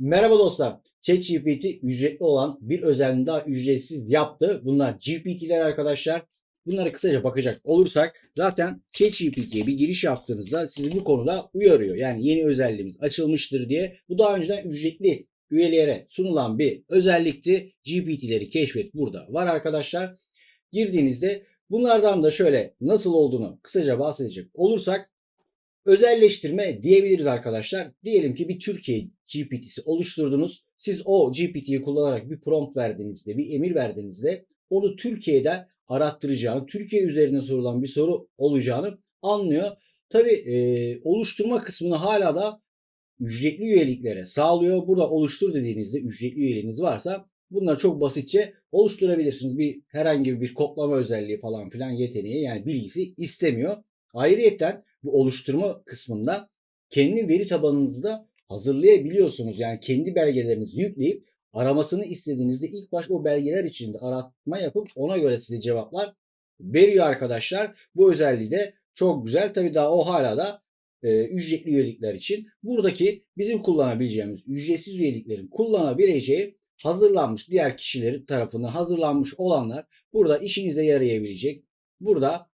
Merhaba dostlar. ChatGPT ücretli olan bir özelliğini daha ücretsiz yaptı. Bunlar GPT'ler arkadaşlar. Bunlara kısaca bakacak olursak zaten ChatGPT'ye bir giriş yaptığınızda sizi bu konuda uyarıyor. Yani yeni özelliğimiz açılmıştır diye. Bu daha önceden ücretli üyelere sunulan bir özellikti. GPT'leri keşfet burada var arkadaşlar. Girdiğinizde bunlardan da şöyle nasıl olduğunu kısaca bahsedecek olursak özelleştirme diyebiliriz arkadaşlar. Diyelim ki bir Türkiye GPT'si oluşturdunuz. Siz o GPT'yi kullanarak bir prompt verdiğinizde, bir emir verdiğinizde onu Türkiye'de arattıracağını, Türkiye üzerine sorulan bir soru olacağını anlıyor. Tabi e, oluşturma kısmını hala da ücretli üyeliklere sağlıyor. Burada oluştur dediğinizde ücretli üyeliğiniz varsa bunları çok basitçe oluşturabilirsiniz. Bir herhangi bir kodlama özelliği falan filan yeteneği yani bilgisi istemiyor. Ayrıyeten bu oluşturma kısmında kendi veri tabanınızda hazırlayabiliyorsunuz. Yani kendi belgelerinizi yükleyip aramasını istediğinizde ilk baş o belgeler içinde aratma yapıp ona göre size cevaplar veriyor arkadaşlar. Bu özelliği de çok güzel. Tabii daha o hala da e, ücretli üyelikler için. Buradaki bizim kullanabileceğimiz ücretsiz üyeliklerin kullanabileceği hazırlanmış diğer kişilerin tarafından hazırlanmış olanlar burada işinize yarayabilecek. Burada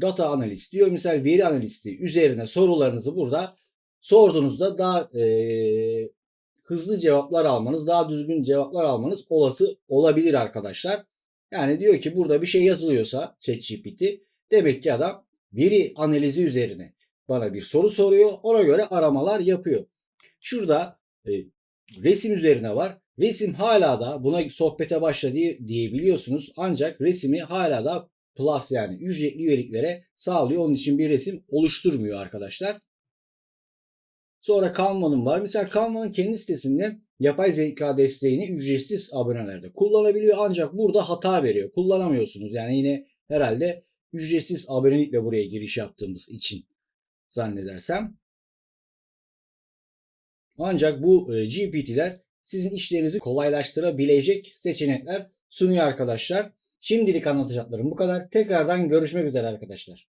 data analist diyor. Misal veri analisti üzerine sorularınızı burada sorduğunuzda daha e, hızlı cevaplar almanız, daha düzgün cevaplar almanız olası olabilir arkadaşlar. Yani diyor ki burada bir şey yazılıyorsa ChatGPT demek ki adam veri analizi üzerine bana bir soru soruyor. Ona göre aramalar yapıyor. Şurada e, resim üzerine var. Resim hala da buna sohbete başla diye, diyebiliyorsunuz. Ancak resimi hala da plus yani ücretli üyeliklere sağlıyor. Onun için bir resim oluşturmuyor arkadaşlar. Sonra Canva'nın var. Mesela Canva'nın kendi sitesinde yapay zeka desteğini ücretsiz abonelerde kullanabiliyor. Ancak burada hata veriyor. Kullanamıyorsunuz. Yani yine herhalde ücretsiz abonelikle buraya giriş yaptığımız için zannedersem. Ancak bu e, GPT'ler sizin işlerinizi kolaylaştırabilecek seçenekler sunuyor arkadaşlar. Şimdilik anlatacaklarım bu kadar. Tekrardan görüşmek üzere arkadaşlar.